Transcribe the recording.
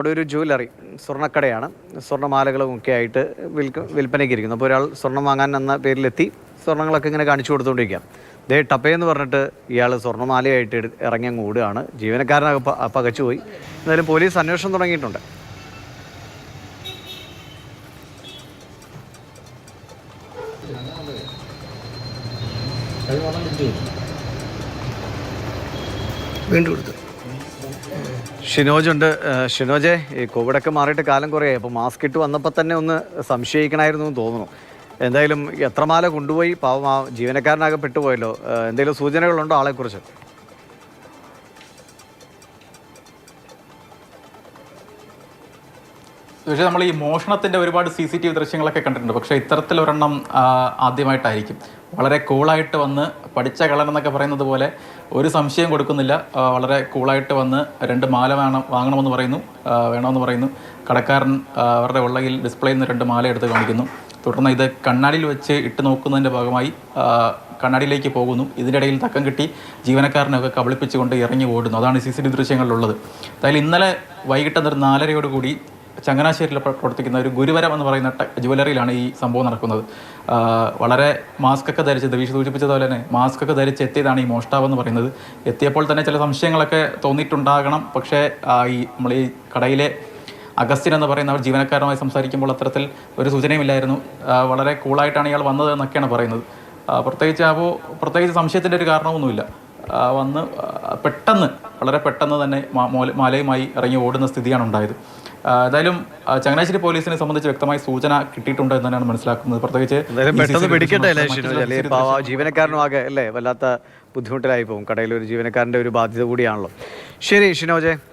അവിടെ ഒരു ജ്വല്ലറി സ്വർണക്കടയാണ്. സ്വർണമാലകളും ഒക്കെ ആയിട്ട് വിൽക്ക വിൽപ്പനയ്ക്ക് ഇരിക്കുന്നു. അപ്പോൾ ഒരാൾ സ്വർണം വാങ്ങാൻ എന്ന പേരിലെത്തി. സ്വർണങ്ങളൊക്കെ ഇങ്ങനെ കാണിച്ചു കൊടുത്തുകൊണ്ടിരിക്കുക ദേ ടപ്പയെന്ന് പറഞ്ഞിട്ട് ഇയാൾ സ്വർണമാലയായിട്ട് ഇറങ്ങി അങ്ങ് ഓടുകയാണ്. ജീവനക്കാരനൊക്കെ പ- പകച്ചു പോയി. എന്തായാലും പോലീസ് അന്വേഷണം തുടങ്ങിയിട്ടുണ്ട്. വീണ്ടും കൊടുത്തു. ഷിനോജ് ഉണ്ട് ഏഹ് ഷിനോജെ ഈ കോവിഡൊക്കെ മാറിയിട്ട് കാലം കുറേ അപ്പോൾ മാസ്ക് ഇട്ട് വന്നപ്പോൾ തന്നെ ഒന്ന് സംശയിക്കണമായിരുന്നു എന്ന് തോന്നുന്നു. എന്തായാലും എത്രമാല കൊണ്ടുപോയി? പാവം ആ ജീവനക്കാരനാകെ പെട്ടുപോയല്ലോ. എന്തെങ്കിലും സൂചനകളുണ്ടോ ആളെക്കുറിച്ച്? പക്ഷേ നമ്മൾ ഈ മോഷണത്തിന്റെ ഒരുപാട് സി സി ടി വി ദൃശ്യങ്ങളൊക്കെ കണ്ടിട്ടുണ്ട്. പക്ഷേ ഇത്തരത്തിലൊരെണ്ണം ആദ്യമായിട്ടായിരിക്കും. വളരെ കൂളായിട്ട് വന്ന് പഠിച്ച കളർ എന്നൊക്കെ പറയുന്നത് പോലെ ഒരു സംശയം കൊടുക്കുന്നില്ല. വളരെ കൂളായിട്ട് വന്ന് രണ്ട് മാല വേണം വാങ്ങണമെന്ന് പറയുന്നു. വേണമെന്ന് പറയുന്നു. കടക്കാരൻ അവരുടെ ഉള്ളയിൽ ഡിസ്പ്ലേ നിന്ന് രണ്ട് മാല എടുത്ത് കാണിക്കുന്നു. തുടർന്ന് ഇത് കണ്ണാടിയിൽ വെച്ച് ഇട്ട് നോക്കുന്നതിന്റെ ഭാഗമായി കണ്ണാടിയിലേക്ക് പോകുന്നു. ഇതിന്റെ ഇടയിൽ തക്കം കിട്ടി ജീവനക്കാരനൊക്കെ കബളിപ്പിച്ചുകൊണ്ട് ഇറങ്ങി ഓടുന്നു. അതാണ് സി സി ടി ദൃശ്യങ്ങളിലുള്ളത്. അതായത് ഇന്നലെ വൈകിട്ട് എന്നൊരു നാലരയോട് കൂടി ചങ്ങനാശ്ശേരിയിൽ പ്ര- പ്രവർത്തിക്കുന്ന ഒരു ഗുരുവരം എന്ന് പറയുന്ന ജുവലറിയിലാണ് ഈ സംഭവം നടക്കുന്നത്. വളരെ മാസ്ക് ഒക്കെ ധരിച്ച് ദവീഷ് സൂചിപ്പിച്ചതുപോലെ തന്നെ മാസ്ക് ഒക്കെ ധരിച്ച് എത്തിയതാണ് ഈ മോഷ്ടാവ് എന്ന് പറയുന്നത്. എത്തിയപ്പോൾ തന്നെ ചില സംശയങ്ങളൊക്കെ തോന്നിയിട്ടുണ്ടാകണം. പക്ഷേ ഈ നമ്മൾ ഈ കടയിലെ അഗസ്റ്റിൻ എന്ന് പറയുന്ന അവർ ജീവനക്കാരുമായി സംസാരിക്കുമ്പോൾ അത്തരത്തിൽ ഒരു സൂചനയുമില്ലായിരുന്നു. വളരെ കൂളായിട്ടാണ് ഇയാൾ വന്നത് എന്നൊക്കെയാണ് പറയുന്നത്. പ്രത്യേകിച്ച് അപ്പോൾ പ്രത്യേകിച്ച് സംശയത്തിന്റെ ഒരു കാരണമൊന്നുമില്ല. വന്ന് പെട്ടെന്ന് വളരെ പെട്ടെന്ന് തന്നെ മാലയുമായി ഇറങ്ങി ഓടുന്ന സ്ഥിതിയാണ് ഉണ്ടായത്. എന്തായാലും ഏതായാലും ചങ്ങനാശ്ശേരി പോലീസിനെ സംബന്ധിച്ച് വ്യക്തമായ സൂചന കിട്ടിയിട്ടുണ്ട് എന്ന് തന്നെയാണ് മനസ്സിലാക്കുന്നത്. പ്രത്യേകിച്ച് എന്തായാലും പെട്ടെന്ന് CCTV അല്ലേ മറ്റുള്ള ഷിനോജ് അല്ലെങ്കിൽ CCTV ജീവനക്കാരനും ആകെ അല്ലേ വല്ലാത്ത ബുദ്ധിമുട്ടിലായി പോകും. കടയിൽ ഒരു ജീവനക്കാരന്റെ ഒരു ബാധ്യത കൂടിയാണല്ലോ. ശരി ഷിനോജെ.